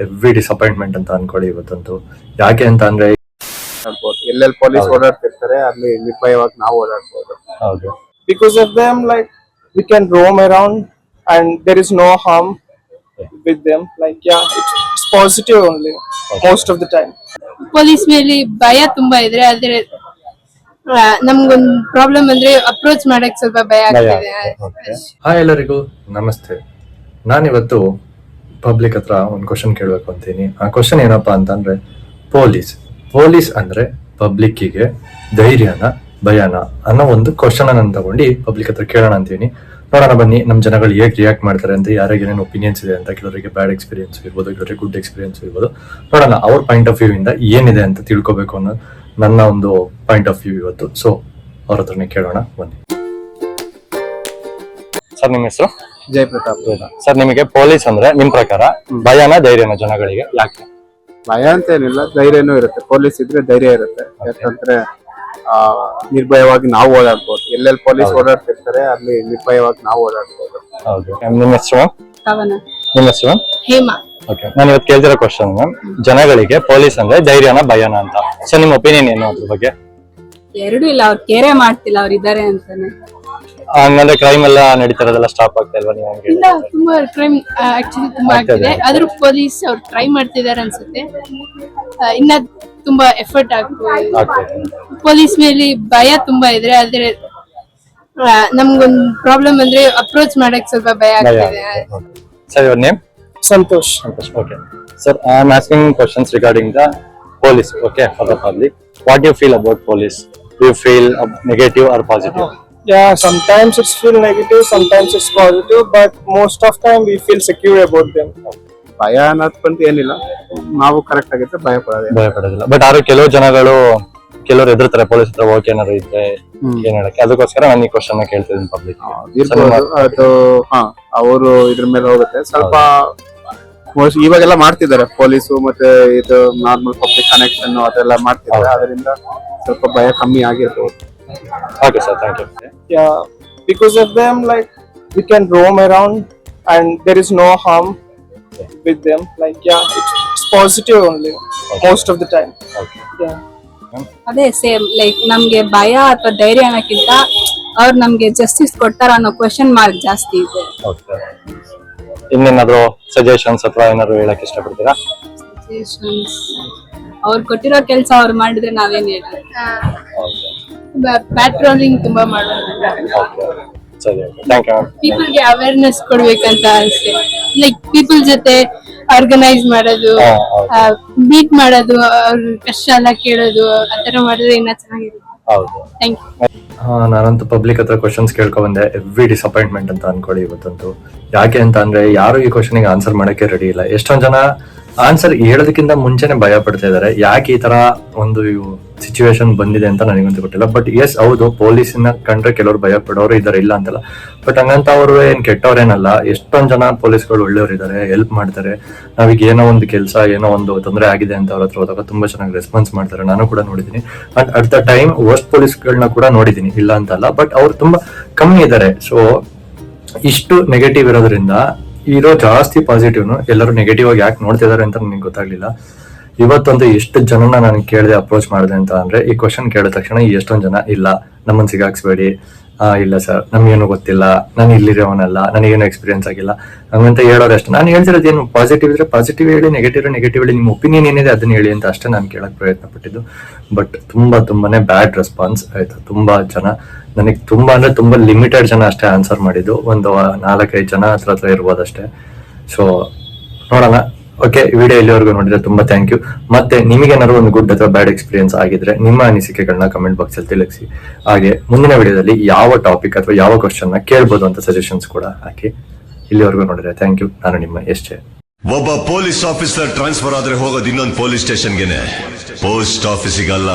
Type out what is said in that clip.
Every disappointment ಅಂತ ಅನ್ಕೊಳ್ಳಿ ಇವತ್ತಂತೂ. ಯಾಕೆ ಅಂತ ಅಂದ್ರೆ ಎಲ್ಲೆಲ್ಲಿ ಪೊಲೀಸ್ ಓಡಾಡ್ತಿರ್ತಾರೆ ಅಲ್ಲಿ ನಿರ್ಭಯವಾಗಿ ನಾವು ಓಡಾಡ್ಬೋದು. ಹೌದು. Because of them like we can roam around and there is no harm with them like yeah it's positive only most of the time police ಮೇಲೆ ಭಯ ತುಂಬಾ ಇದ್ರೆ ಆದ್ರೆ ನಮ್ಗೊಂದು ಪ್ರಾಬ್ಲಮ್ ಅಂದ್ರೆ ಅಪ್ರೋಚ್ ಮಾಡಕ್ ಸ್ವಲ್ಪ ಭಯ ಆಗ್ತದೆ. ಹಾಯ್ ಎಲ್ಲರಿಗೂ ನಮಸ್ತೆ. ನಾನಿವತ್ತು ಪಬ್ಲಿಕ್ ಹತ್ರ ಒಂದು ಕ್ವಶನ್ ಕೇಳಬೇಕು ಅಂತೀನಿ. ಆ ಕ್ವಶನ್ ಏನಪ್ಪಾ ಅಂತಂದ್ರೆ ಪೊಲೀಸ್ ಪೊಲೀಸ್ ಅಂದ್ರೆ ಪಬ್ಲಿಕ್ಕಿಗೆ ಧೈರ್ಯನ, ಭಯಾನ ಅನ್ನೋ ಒಂದು ಕ್ವಶನ್ ನಾನು ತಗೊಂಡು ಪಬ್ಲಿಕ್ ಹತ್ರ ಕೇಳೋಣ ಅಂತೀನಿ. ನೋಡೋಣ ಬನ್ನಿ ನಮ್ಮ ಜನಗಳು ಹೇಗೆ ರಿಯಾಕ್ಟ್ ಮಾಡ್ತಾರೆ ಅಂತ, ಯಾರಿಗೆ ಏನೇನು ಒಪಿನಿಯನ್ಸ್ ಇದೆ ಅಂತ, ಕೆಲವರಿಗೆ ಬ್ಯಾಡ್ ಎಕ್ಸ್ಪೀರಿಯನ್ಸ್ ಇರ್ಬೋದು, ಕೆಲವರಿಗೆ ಗುಡ್ ಎಕ್ಸ್ಪೀರಿಯನ್ಸ್ ಇರ್ಬೋದು. ನೋಡೋಣ, ಅವ್ರ ಪಾಯಿಂಟ್ ಆಫ್ ವ್ಯೂ ಇಂದ ಏನಿದೆ ಅಂತ ತಿಳ್ಕೊಬೇಕು ಅನ್ನೋ ನನ್ನ ಒಂದು ಪಾಯಿಂಟ್ ಆಫ್ ವ್ಯೂ ಇವತ್ತು. ಸೊ ಅವ್ರ ಹತ್ರನೇ ಕೇಳೋಣ, ಬನ್ನಿ. ಸರ್, ನಿಮ್ಮ ಹೆಸರು? ಜಯಪ್ರತಾಪ್ ಸರ್ ನಿಮಗೆ ಪೊಲೀಸ್ ಅಂದ್ರೆ ನಿಮ್ ಪ್ರಕಾರ ಭಯನ ಧೈರ್ಯನ ಜನಗಳಿಗೆ ಯಾಕೆ? ಭಯ ಅಂತ ಏನಿಲ್ಲ ಧೈರ್ಯನೂ ಇರುತ್ತೆ. ಪೊಲೀಸ್ ಇದ್ರೆ ಧೈರ್ಯ ಇರುತ್ತೆ. ಯಾಕಂದ್ರೆ ಆ ನಿರ್ಭಯವಾಗಿ ನಾವು ಓಡಾಡ್ಬೋದು. ಎಲ್ಲೆಲ್ಲಿ ಪೊಲೀಸ್ ಓಡಾಡ್ತಿರ್ತಾರೆ ಅಲ್ಲಿ ನಿರ್ಭಯವಾಗಿ ನಾವು ಓಡಾಡ್ಬೋದು. ಹೌದು. ನಿಮ್ಮ ಹೆಸರು ಕವನ ನಿಮ್ಮ ಹೆಸರು ಹೇಮಾ. ಓಕೆ ನಾನು ಇವತ್ತು ಕೇಳ್ತಿರೋ ಕ್ವಶನ್ ಜನಗಳಿಗೆ ಪೊಲೀಸ್ ಅಂದ್ರೆ ಧೈರ್ಯನ ಭಯನ ಅಂತ. ಸೊ ನಿಮ್ಮ ಒಪಿನಿಯನ್ ಏನು ಅದ್ರ ಬಗ್ಗೆ? ಎರಡು ಇಲ್ಲ ಅವ್ರು ಕೇರೆ ಮಾಡ್ತಿಲ್ಲ ಅವ್ರು ಇದಾರೆ ಅಂತಾನೆ. ಹಂಗಂದ್ರೆ ಕ್ರೈಮ್ ಎಲ್ಲ ನಡೀತಿರೋದೆಲ್ಲ ಸ್ಟಾಪ್ ಆಗ್ತಾ ಇಲ್ವಾ ನೀವು ಹಂಗೆ? ಇಲ್ಲ ತುಂಬಾ ಕ್ರೈಮ್ ಆಕ್ಚುಲಿ ತುಂಬಾ ಆಗ್ತಿದೆ ಆದ್ರೂ ಪೊಲೀಸ್ ಅವ್ರು ಟ್ರೈ ಮಾಡ್ತಿದ್ದಾರೆ ಅನ್ಸುತ್ತೆ. ಆ, ಇನ್ನ ತುಂಬಾ ಎಫರ್ಟ್ ಆಗ್ತದೆ ಆಗ್ತಾ ಇದೆ. ಪೊಲೀಸ್ ಮೇಲೆ ಭಯ ತುಂಬಾ ಇದ್ರೆ ಆದ್ರೆ ಆ, ನಮ್ಗೊಂದ್ ಪ್ರಾಬ್ಲಮ್ ಅಂದ್ರೆ ಅಪ್ರೋಚ್ ಮಾಡಕ್ ಸ್ವಲ್ಪ ಭಯ ಭಯ ಆಗ್ತಿದೆ. Sir your name Santosh. Santosh okay sir I am asking questions regarding the police okay for the public what you feel about police you feel negative or positive? Yeah sometimes it's feel negative sometimes it's positive but most of time we feel secure about them. ಭಯ ಅನ್ನೋದ್ಕಂತ ಏನಿಲ್ಲ. ನಾವು correct ಆಗಿದ್ರೆ ಭಯ ಪಡೋದಿಲ್ಲ ಭಯ ಪಡೋದಿಲ್ಲ. But ಆದ್ರೆ ಕೆಲವು ಜನಗಳು ಕೆಲವರು ಎದುರ್ತಾರೆ ಪೊಲೀಸ್ ಹತ್ರ ಹೋಗಿ ಏನಾದ್ರು ಇದ್ರೆ ಏನ್ ಹೇಳಕ್ಕೆ? ಅದಕ್ಕೋಸ್ಕರ ನಾನು ಈ ಕ್ವಶನ್ ಕೇಳ್ತಿದ್ದೀನಿ ಪಬ್ಲಿಕ್ ಇರ್ಬೋದು. ಅದು ಹಾ ಅವರು ಇದ್ರ ಮೇಲೆ ಹೋಗುತ್ತೆ. ಸ್ವಲ್ಪ ಇವಾಗೆಲ್ಲ ಮಾಡ್ತಿದ್ದಾರೆ. ಪೊಲೀಸು ಮತ್ತೆ ಇದು ನಾರ್ಮಲ್ ಪಬ್ಲಿಕ್ ಕನೆಕ್ಷನ್ ಅದೆಲ್ಲ ಮಾಡ್ತಿದ್ದಾರೆ. ಅದರಿಂದ ಸ್ವಲ್ಪ ಭಯ ಕಮ್ಮಿ ಆಗಿರ್ಬೋದು. Okay sir thank you yeah because of them like we can roam around and there is no harm with them. Like yeah it's, it's positive only most of the time. Okay yeah. ಅದೇ same like ನಮ್ಗೆ ಭಯ ಅಥವಾ ಧೈರ್ಯ ಅನ್ನೋಕ್ಕಿಂತ ಅವ್ರು ನಮ್ಗೆ justice ಕೊಡ್ತಾರ ಅನ್ನೋ question mark ಜಾಸ್ತಿ ಇದೆ. ಓಕೆ ಇನ್ನೇನಾದ್ರು ಸಜೆಷನ್ಸ್ ಅಥವಾ ಏನಾದ್ರು ಹೇಳಕ್ ಇಷ್ಟಪಡ್ತೀರಾ? ಅವ್ರು ಕೊಟ್ಟಿರೋ ಕೆಲಸ ಅವ್ರು ಮಾಡಿದ್ರೆ ನಾವೇನ್ ಹೇಳಿ ಪ್ಯಾಟ್ರೋಲಿಂಗ್ ತುಂಬಾ ಮಾಡೋದು ಓಕೆ ಸರಿ ಥ್ಯಾಂಕ್ ಯು ಪೀಪಲ್ಗೆ ಅವೇರ್ನೆಸ್ ಕೊಡ್ಬೇಕಂತ ಅನ್ಸುತ್ತೆ. ಲೈಕ್ ಪೀಪಲ್ ಜೊತೆ ಆರ್ಗನೈಸ್ ಮಾಡೋದು ಮೀಟ್ ಮಾಡೋದು ಅವ್ರ ಕಷ್ಟ ಎಲ್ಲ ಕೇಳೋದು ಆತರ ಮಾಡಿದ್ರೆ ಇನ್ನ ಚೆನ್ನಾಗಿರುತ್ತೆ. ಹೌದು. ಥ್ಯಾಂಕ್ ಯು ಹಾ ನಾನಂತೂ ಪಬ್ಲಿಕ್ ಹತ್ರ ಕ್ವಶನ್ಸ್ ಕೇಳ್ಕೊ ಬಂದೆ. ಎವ್ರಿ ಡಿಸಪಾಯಿಂಟ್ಮೆಂಟ್ ಅಂತ ಅನ್ಕೊಳ್ಳಿ ಇವತ್ತಂತೂ. ಯಾಕೆ ಅಂತ ಅಂದ್ರೆ ಯಾರು ಈ ಕ್ವಶನ್ಗೆ ಆನ್ಸರ್ ಮಾಡಕ್ಕೆ ರೆಡಿ ಇಲ್ಲ. ಎಷ್ಟೊಂದ್ ಜನ ಆನ್ಸರ್ ಹೇಳೋದಕ್ಕಿಂತ ಮುಂಚೆನೆ ಭಯ ಪಡ್ತಾ ಇದಾರೆ ಯಾಕೆ ಈ ತರ ಒಂದು ಸಿಚುವೇಶನ್ ಬಂದಿದೆ ಅಂತ ನನಗಂತೂ ಗೊತ್ತಿಲ್ಲ. ಬಟ್ ಎಸ್ ಹೌದು ಪೊಲೀಸಿನ ಕಂಡ್ರೆ ಕೆಲವರು ಭಯ ಪಡೋರು ಇದಾರೆ ಇಲ್ಲ ಅಂತಲ್ಲ. ಬಟ್ ಹಂಗಂತ ಅವರು ಏನ್ ಕೆಟ್ಟವ್ರೇನಲ್ಲ, ಎಷ್ಟೊಂದ್ ಜನ ಪೊಲೀಸ್ಗಳು ಒಳ್ಳೆಯವರು ಇದ್ದಾರೆ ಹೆಲ್ಪ್ ಮಾಡ್ತಾರೆ. ನಾವೀಗ ಏನೋ ಒಂದು ಕೆಲಸ, ಏನೋ ಒಂದು ತೊಂದರೆ ಆಗಿದೆ ಅಂತ ಅವ್ರ ಹತ್ರ ಹೋದಾಗ ತುಂಬಾ ಚೆನ್ನಾಗಿ ರೆಸ್ಪಾನ್ಸ್ ಮಾಡ್ತಾರೆ. ನಾನು ಕೂಡ ನೋಡಿದ್ದೀನಿ. And at the time worst ಪೊಲೀಸ್ಗಳನ್ನ ಕೂಡ ನೋಡಿದ್ದೀನಿ, ಇಲ್ಲ ಅಂತಲ್ಲ. ಬಟ್ ಅವ್ರು ತುಂಬಾ ಕಮ್ಮಿ ಇದ್ದಾರೆ. ಸೊ ಇಷ್ಟು ನೆಗೆಟಿವ್ ಇರೋದ್ರಿಂದ ಇರೋ ಜಾಸ್ತಿ ಪಾಸಿಟಿವ್ನು ಎಲ್ಲರೂ ನೆಗೆಟಿವ್ ಆಗಿ ಯಾಕೆ ನೋಡ್ತಿದ್ದಾರೆ ಅಂತ ನನಗೆ ಗೊತ್ತಾಗ್ಲಿಲ್ಲ. ಇವತ್ತೊಂದು ಎಷ್ಟು ಜನನ ನಾನು ಕೇಳಿದೆ ಅಪ್ರೋಚ್ ಮಾಡಿದೆ ಅಂತ ಅಂದ್ರೆ, ಈ ಕ್ವಶನ್ ಕೇಳಿದ ತಕ್ಷಣ ಎಷ್ಟೊಂದು ಜನ ಇಲ್ಲ, ನಮ್ಮನ್ ಸಿಗಾಕ್ಸ್ಬೇಡಿ. ಇಲ್ಲ ಸರ್ ನಮ್ಗೇನು ಗೊತ್ತಿಲ್ಲ, ನಾನು ಇಲ್ಲಿರೋವನಲ್ಲ ನನಗೇನು ಎಕ್ಸ್ಪೀರಿಯನ್ಸ್ ಆಗಿಲ್ಲ. ಹಂಗಂತ ಹೇಳೋರು ಅಷ್ಟೇ. ನಾನು ಹೇಳ್ತಿರೋದು ಏನು ಪಾಸಿಟಿವ್ ಇದ್ರೆ ಪಾಸಿಟಿವ್ ಹೇಳಿ ನೆಗೆಟಿವ್ ನೆಗೆಟಿವ್ ಹೇಳಿ, ನಿಮ್ಮ ಒಪಿನಿಯನ್ ಏನಿದೆ ಅದನ್ನ ಹೇಳಿ ಅಂತ ಅಷ್ಟೇ ನಾನು ಕೇಳಕ್ ಪ್ರಯತ್ನ ಪಟ್ಟಿದ್ದು. ಬಟ್ ತುಂಬಾ ತುಂಬಾನೇ ಬ್ಯಾಡ್ ರೆಸ್ಪಾನ್ಸ್ ಆಯ್ತು. ತುಂಬಾ ಜನ, ನನಗೆ ತುಂಬಾ ಅಂದ್ರೆ ತುಂಬಾ ಲಿಮಿಟೆಡ್ ಜನ ಅಷ್ಟೇ ಆನ್ಸರ್ ಮಾಡಿದ್ದು. ಒಂದು ನಾಲ್ಕೈದು ಜನ ಹತ್ರ ಹತ್ರ ಇರ್ಬೋದು ಅಷ್ಟೇ ಸೊ ನೋಡೋಣ. ಓಕೆ ವಿಡಿಯೋ ಇಲ್ಲಿವರೆಗೂ ನೋಡಿದ್ರೆ ತುಂಬಾ ಥ್ಯಾಂಕ್ ಯು ಮತ್ತೆ ನಿಮಗೆ ಏನಾದ್ರು ಒಂದು ಗುಡ್ ಅಥವಾ ಬ್ಯಾಡ್ ಎಕ್ಸ್ಪೀರಿಯನ್ಸ್ ಆಗಿದ್ರೆ ನಿಮ್ಮ ಅನಿಸಿಕೆಗಳನ್ನ ಕಮೆಂಟ್ ಬಾಕ್ಸ್ ಅಲ್ಲಿ ತಿಳಿಸಿ. ಹಾಗೆ ಮುಂದಿನ ವಿಡಿಯೋದಲ್ಲಿ ಯಾವ ಟಾಪಿಕ್ ಅಥವಾ ಯಾವ ಕ್ವಶನ್ನ ಕೇಳ್ಬೋದು ಅಂತ ಸಜೆಷನ್ಸ್ ಕೂಡ ಹಾಕಿ. ಇಲ್ಲಿವರೆಗೂ ನೋಡಿದ್ರೆ ಥ್ಯಾಂಕ್ ಯು ನಾನು ನಿಮ್ಮ ಎಷ್ಟೇ ಒಬ್ಬ ಪೊಲೀಸ್ ಆಫೀಸರ್ ಟ್ರಾನ್ಸ್ಫರ್ ಆದ್ರೆ ಹೋಗೋದು ಇನ್ನೊಂದು ಪೊಲೀಸ್ ಸ್ಟೇಷನ್ಗೆನೆ ಪೋಸ್ಟ್ ಆಫೀಸಿಗಲ್ಲ